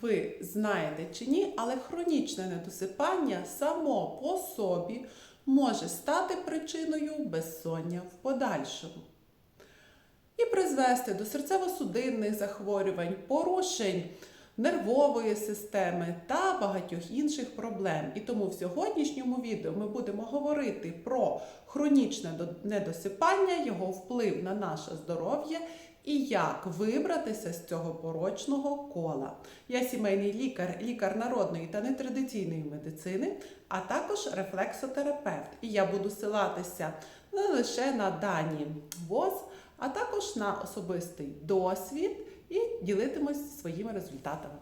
ви знаєте чи ні, але хронічне недосипання само по собі може стати причиною безсоння в подальшому і призвести до серцево-судинних захворювань, порушень нервової системи та багатьох інших проблем. І тому в сьогоднішньому відео ми будемо говорити про хронічне недосипання, його вплив на наше здоров'я і як вибратися з цього порочного кола. Я сімейний лікар, лікар народної та нетрадиційної медицини, а також рефлексотерапевт. І я буду силатися не лише на дані ВОЗ, а також на особистий досвід і ділитимусь своїми результатами.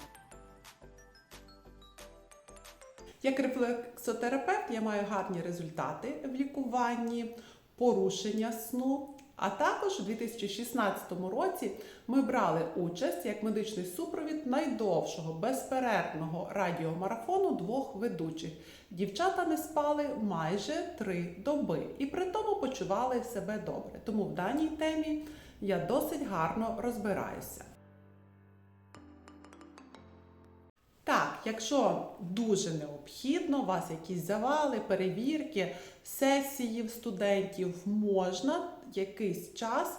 Як рефлексотерапевт я маю гарні результати в лікуванні, порушення сну. А також у 2016 році ми брали участь як медичний супровід найдовшого безперервного радіомарафону двох ведучих. Дівчата не спали майже три доби і при тому почували себе добре. Тому в даній темі я досить гарно розбираюся. Так, якщо дуже необхідно, у вас якісь завали, перевірки, сесії в студентів, можна якийсь час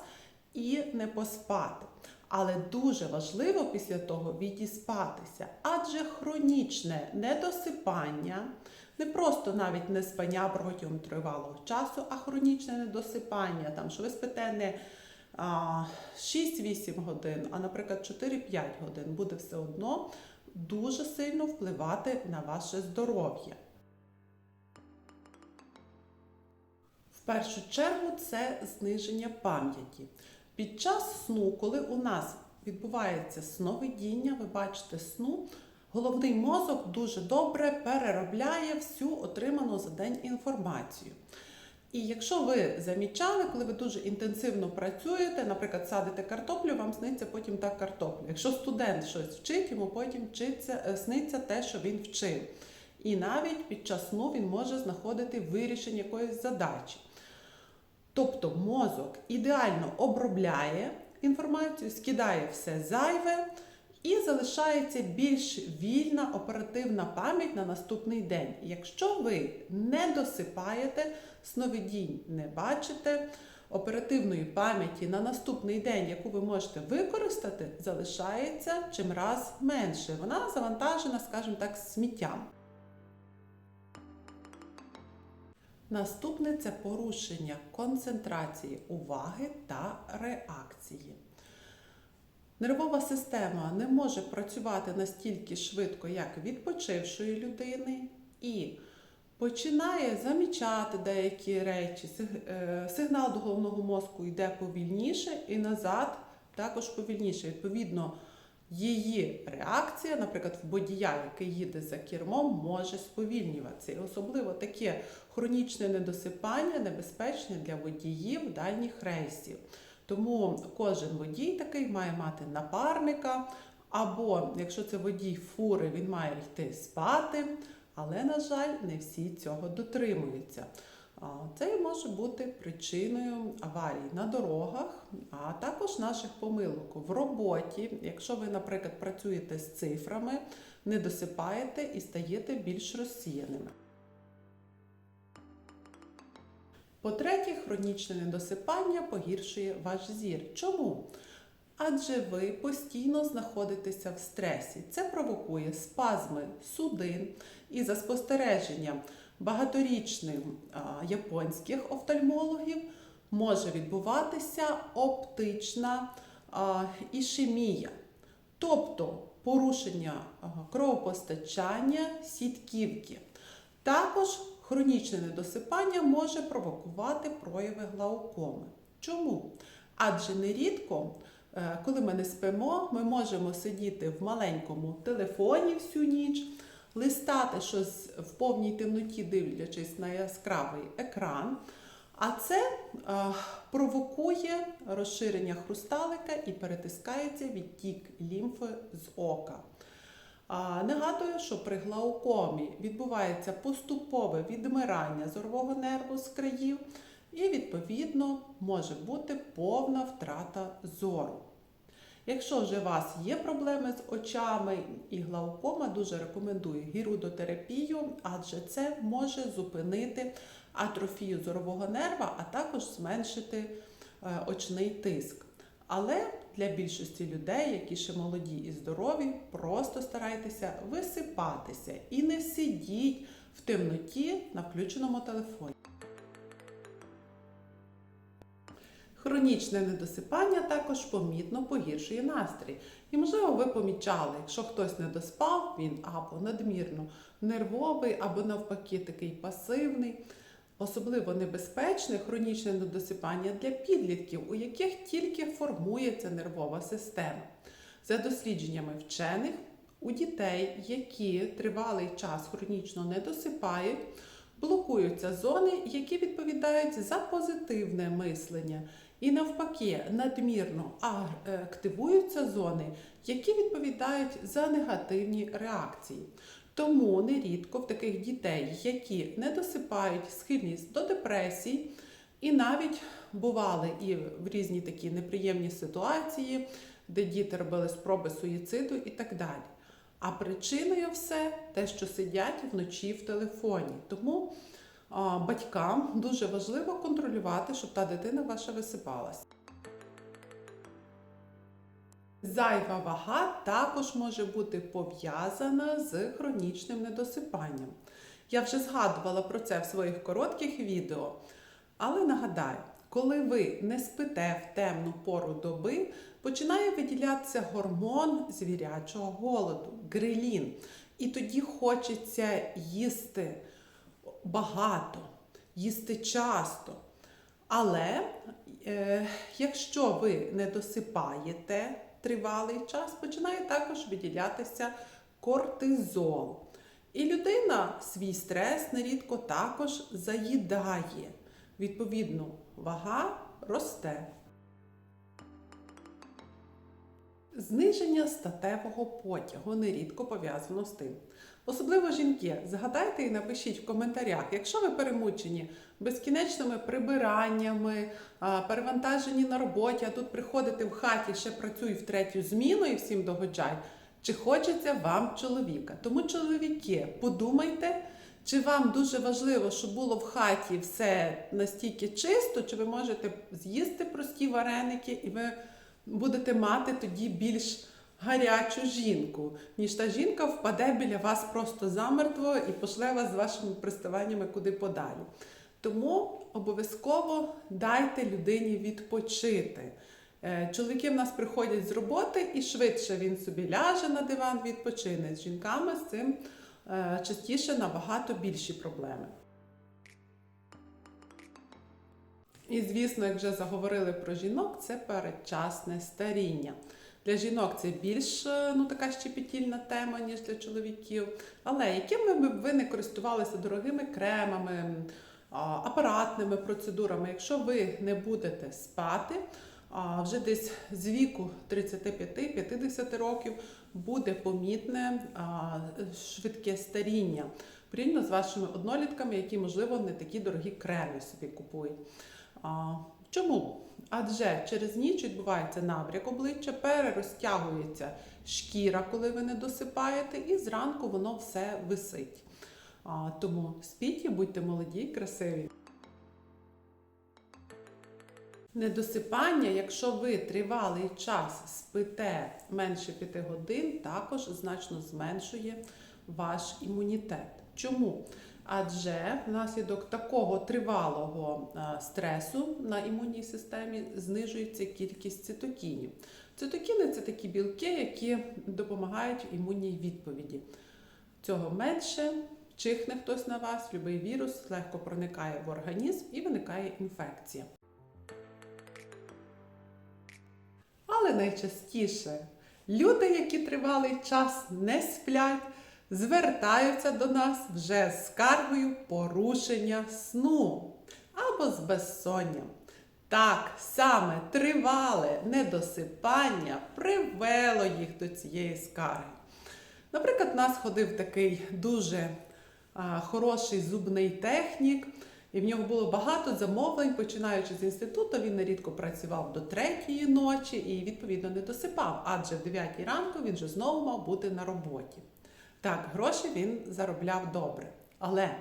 і не поспати. Але дуже важливо після того відіспатися, адже хронічне недосипання, не просто навіть не спання протягом тривалого часу, а хронічне недосипання, там, що ви спите не а, 6-8 годин, а, наприклад, 4-5 годин, буде все одно дуже сильно впливати на ваше здоров'я. Першу чергу це зниження пам'яті. Під час сну, коли у нас відбувається сновидіння, ви бачите сну, головний мозок дуже добре переробляє всю отриману за день інформацію. І якщо ви замічали, коли ви дуже інтенсивно працюєте, наприклад, садите картоплю, вам сниться потім та картопля. Якщо студент щось вчить, йому потім вчиться, е, сниться те, що він вчив. І навіть під час сну він може знаходити вирішення якоїсь задачі. Тобто мозок ідеально обробляє інформацію, скидає все зайве і залишається більш вільна оперативна пам'ять на наступний день. Якщо ви не досипаєте, сновидінь не бачите, оперативної пам'яті на наступний день, яку ви можете використати, залишається чимраз менше. Вона завантажена, скажімо так, сміттям. Наступне це порушення концентрації уваги та реакції. Нервова система не може працювати настільки швидко, як відпочившої людини, і починає замічати деякі речі. Е, Сигнал до головного мозку йде повільніше і назад також повільніше. Відповідно, її реакція, наприклад, в водія, який їде за кермом, може сповільнюватися. І особливо таке хронічне недосипання небезпечне для водіїв дальніх рейсів. Тому кожен водій такий має мати напарника, або якщо це водій фури, він має йти спати. Але, на жаль, не всі цього дотримуються. Це може бути причиною аварій на дорогах, а також наших помилок в роботі. Якщо ви, наприклад, працюєте з цифрами, не досипаєте і стаєте більш розсіяними. По-третє, хронічне недосипання погіршує ваш зір. Чому? Адже ви постійно знаходитеся в стресі. Це провокує спазми судин і за спостереженням багаторічних японських офтальмологів може відбуватися оптична ішемія, тобто порушення кровопостачання сітківки. Також хронічне недосипання може провокувати прояви глаукоми. Чому? Адже нерідко, е, коли ми не спимо, ми можемо сидіти в маленькому телефоні всю ніч, листати щось в повній темноті, дивлячись на яскравий екран. А це е, провокує розширення хрусталика і перетискається відтік лімфи з ока. А, Нагадую, що при глаукомі відбувається поступове відмирання зорового нерву з країв, і, відповідно, може бути повна втрата зору. Якщо вже у вас є проблеми з очами і глаукома, дуже рекомендую гірудотерапію, адже це може зупинити атрофію зорового нерва, а також зменшити е, очний тиск. Але для більшості людей, які ще молоді і здорові, просто старайтеся висипатися і не сидіть в темноті на включеному телефоні. Хронічне недосипання також помітно погіршує настрій. І, можливо, ви помічали, якщо хтось не доспав, він або надмірно нервовий, або навпаки такий пасивний. Особливо небезпечне хронічне недосипання для підлітків, у яких тільки формується нервова система. За дослідженнями вчених, у дітей, які тривалий час хронічно не досипають, блокуються зони, які відповідають за позитивне мислення. І навпаки, надмірно активуються зони, які відповідають за негативні реакції. Тому нерідко в таких дітей, які не досипають схильність до депресій, і навіть бували і в різні такі неприємні ситуації, де діти робили спроби суїциду і так далі. А причиною все те, що сидять вночі в телефоні. Тому батькам дуже важливо контролювати, щоб та дитина ваша висипалась. Зайва вага також може бути пов'язана з хронічним недосипанням. Я вже згадувала про це в своїх коротких відео. Але нагадаю, коли ви не спите в темну пору доби, починає виділятися гормон звірячого голоду грилін. І тоді хочеться їсти багато, їсти часто. Але е, якщо ви не досипаєте тривалий час, починає також виділятися кортизол. І людина свій стрес нерідко також заїдає. Відповідно, вага росте. Зниження статевого потягу нерідко пов'язано з тим. Особливо жінки, згадайте і напишіть в коментарях, якщо ви перемучені безкінечними прибираннями, перевантажені на роботі, а тут приходите в хаті, ще працюй в третю зміну і всім догоджай, чи хочеться вам чоловіка. Тому, чоловіки, подумайте, чи вам дуже важливо, щоб було в хаті все настільки чисто, чи ви можете з'їсти прості вареники, і ви будете мати тоді більш гарячу жінку, ніж та жінка впаде біля вас просто замертво і пошле вас з вашими приставаннями куди подалі. Тому обов'язково дайте людині відпочити. Е, чоловіки в нас приходять з роботи і швидше він собі ляже на диван, відпочине. З жінками з цим е, частіше набагато більші проблеми. І, звісно, як вже заговорили про жінок, це передчасне старіння. Для жінок це більш ну, така щепетільна тема, ніж для чоловіків. Але якими б ви не користувалися дорогими кремами, апаратними процедурами, якщо ви не будете спати, вже десь з віку 35-50 років буде помітне швидке старіння порівняно з вашими однолітками, які, можливо, не такі дорогі креми собі купують. Чому? Адже через ніч відбувається набряк обличчя, перерозтягується шкіра, коли ви не досипаєте, і зранку воно все висить. А, Тому спіть і будьте молоді і красиві. Недосипання, якщо ви тривалий час спите менше 5 годин, також значно зменшує ваш імунітет. Чому? Адже внаслідок такого тривалого стресу на імунній системі знижується кількість цитокінів. Цитокіни це такі білки, які допомагають імунній відповіді. Цього менше чихне хтось на вас, будь-який вірус легко проникає в організм і виникає інфекція. Але найчастіше люди, які тривалий час не сплять, звертаються до нас вже з скаргою порушення сну або з безсонням. Так, саме тривале недосипання привело їх до цієї скарги. Наприклад, у нас ходив такий дуже а, хороший зубний технік, І в нього було багато замовлень, починаючи з інституту, він нерідко працював до третьої ночі і відповідно не досипав, адже в 9 ранку він вже знову мав бути на роботі. Так, гроші він заробляв добре. Але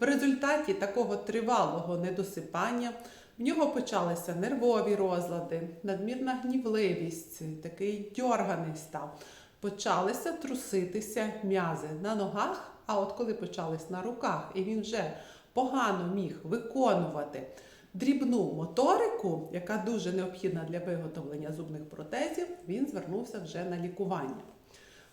в результаті такого тривалого недосипання в нього почалися нервові розлади, надмірна гнівливість, такий дьорганий став. Почалися труситися м'язи на ногах, а от коли почались на руках, і він вже погано міг виконувати дрібну моторику, яка дуже необхідна для виготовлення зубних протезів, він звернувся вже на лікування.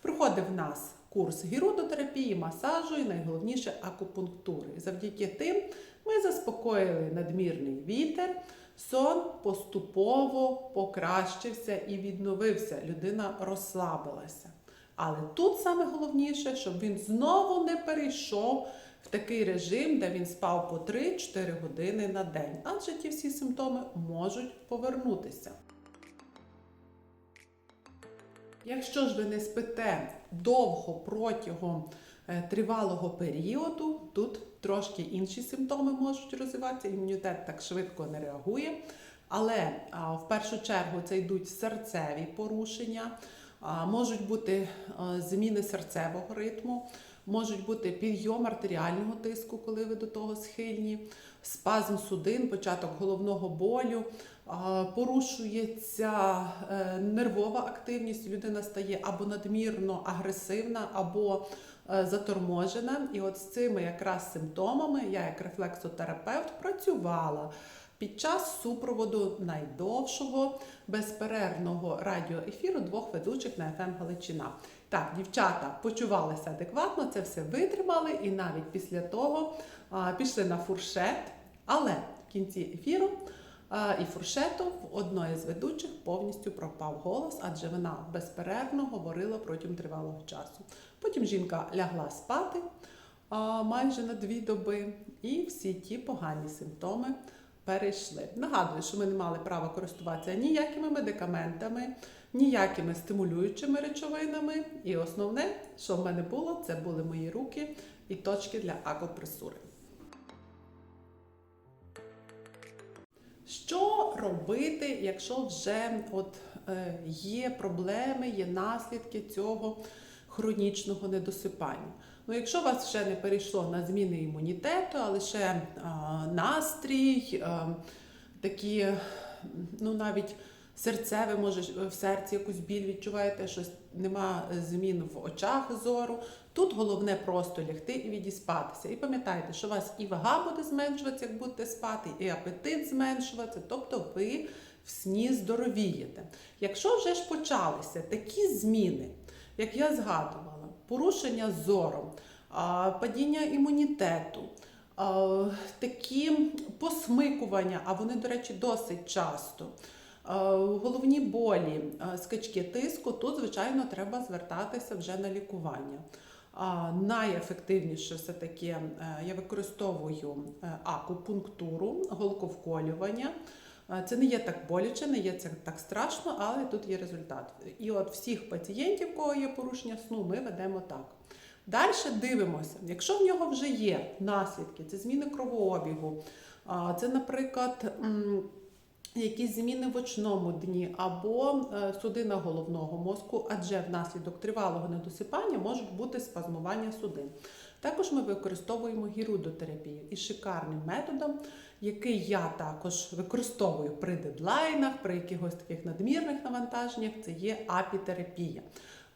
Проходив нас курс гірудотерапії, масажу і найголовніше акупунктури. Завдяки тим ми заспокоїли надмірний вітер, сон поступово покращився і відновився. Людина розслабилася. Але тут саме головніше, щоб він знову не перейшов в такий режим, де він спав по 3-4 години на день, адже ті всі симптоми можуть повернутися. Якщо ж ви не спите довго протягом е, тривалого періоду, тут трошки інші симптоми можуть розвиватися, імунітет так швидко не реагує. Але в першу чергу це йдуть серцеві порушення, можуть бути зміни серцевого ритму, можуть бути підйом артеріального тиску, коли ви до того схильні, спазм судин, початок головного болю, порушується е, нервова активність, людина стає або надмірно агресивна, або е, заторможена. І от з цими якраз симптомами я, як рефлексотерапевт, працювала під час супроводу найдовшого безперервного радіоефіру двох ведучих на ФМ Галичина. Так, дівчата почувалися адекватно, це все витримали, і навіть після того а, пішли на фуршет. Але в кінці ефіру а, і фуршету в одної з ведучих повністю пропав голос, адже вона безперервно говорила протягом тривалого часу. Потім жінка лягла спати а, майже на дві доби, і всі ті погані симптоми перейшли. Нагадую, що ми не мали права користуватися ніякими медикаментами, ніякими стимулюючими речовинами. І основне, що в мене було, це були мої руки і точки для акупресури. Що робити, якщо вже от, е, є проблеми, є наслідки цього хронічного недосипання? Ну, якщо вас ще не перейшло на зміни імунітету, а лише а, настрій, а, такі, ну навіть серцеве, може в серці якусь біль відчуваєте, щось нема змін в очах зору. Тут головне просто лягти і відіспатися. І пам'ятайте, що у вас і вага буде зменшуватися, як будете спати, і апетит зменшуватися, тобто ви в сні здоровієте. Якщо вже ж почалися такі зміни, як я згадувала, порушення зору, падіння імунітету, такі посмикування, а вони, до речі, досить часто. А, Головні болі, скачки тиску, тут, звичайно, треба звертатися вже на лікування. Найефективніше все-таки е, я використовую е, акупунктуру, голковколювання. Е, Це не є так боляче, не є це так страшно, але тут є результат. І от всіх пацієнтів, кого є порушення сну, ми ведемо так. Далі дивимося, якщо в нього вже є наслідки, це зміни кровообігу, це, наприклад, якісь зміни в очному дні або е, судина головного мозку, адже внаслідок тривалого недосипання можуть бути спазмування судин. Також ми використовуємо гірудотерапію і шикарним методом, який я також використовую при дедлайнах, при якихось таких надмірних навантаженнях, це є апітерапія.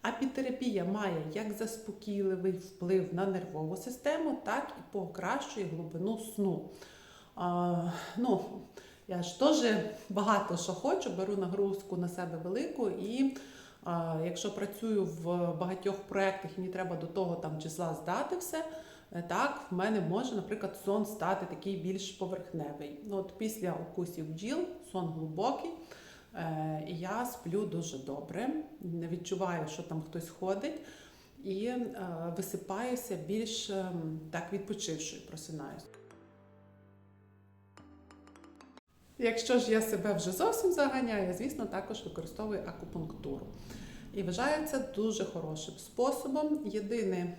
Апітерапія має як заспокійливий вплив на нервову систему, так і покращує глибину сну. А, ну, я ж теж багато що хочу, беру нагрузку на себе велику, і а, якщо працюю в багатьох проєктах мені треба до того там числа здати все, е, так, в мене може, наприклад, сон стати такий більш поверхневий. Ну, от Після укусів бджіл сон глибокий. Е, І я сплю дуже добре, не відчуваю, що там хтось ходить, і е, висипаюся більш ем, так відпочившою, просинаюся. Якщо ж я себе вже зовсім заганяю, звісно, також використовую акупунктуру. І вважаю це дуже хорошим способом. Єдине,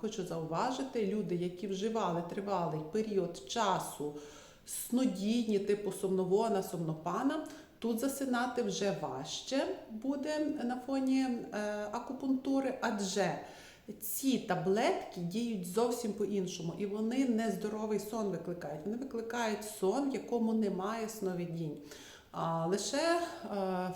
хочу зауважити, люди, які вживали тривалий період часу снодійні, типу сумновона, сумнопана, тут засинати вже важче буде на фоні е, акупунктури, адже ці таблетки діють зовсім по-іншому, і вони не здоровий сон викликають. Вони викликають сон, в якому немає сновидінь. А лише е,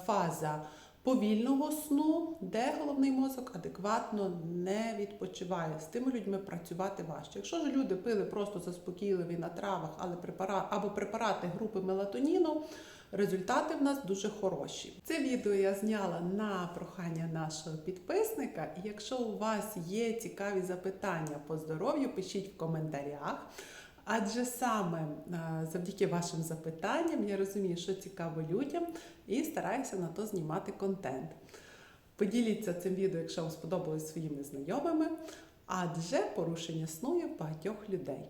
фаза повільного сну, де головний мозок адекватно не відпочиває. З тими людьми працювати важче. Якщо ж люди пили просто заспокійливі на травах, але препарат або препарати групи мелатоніну. Результати в нас дуже хороші. Це відео я зняла на прохання нашого підписника. І якщо у вас є цікаві запитання по здоров'ю, пишіть в коментарях. Адже саме е, завдяки вашим запитанням я розумію, що цікаво людям, і стараюся на то знімати контент. Поділіться цим відео, якщо вам сподобалось своїми знайомими, адже порушення сну є багатьох людей.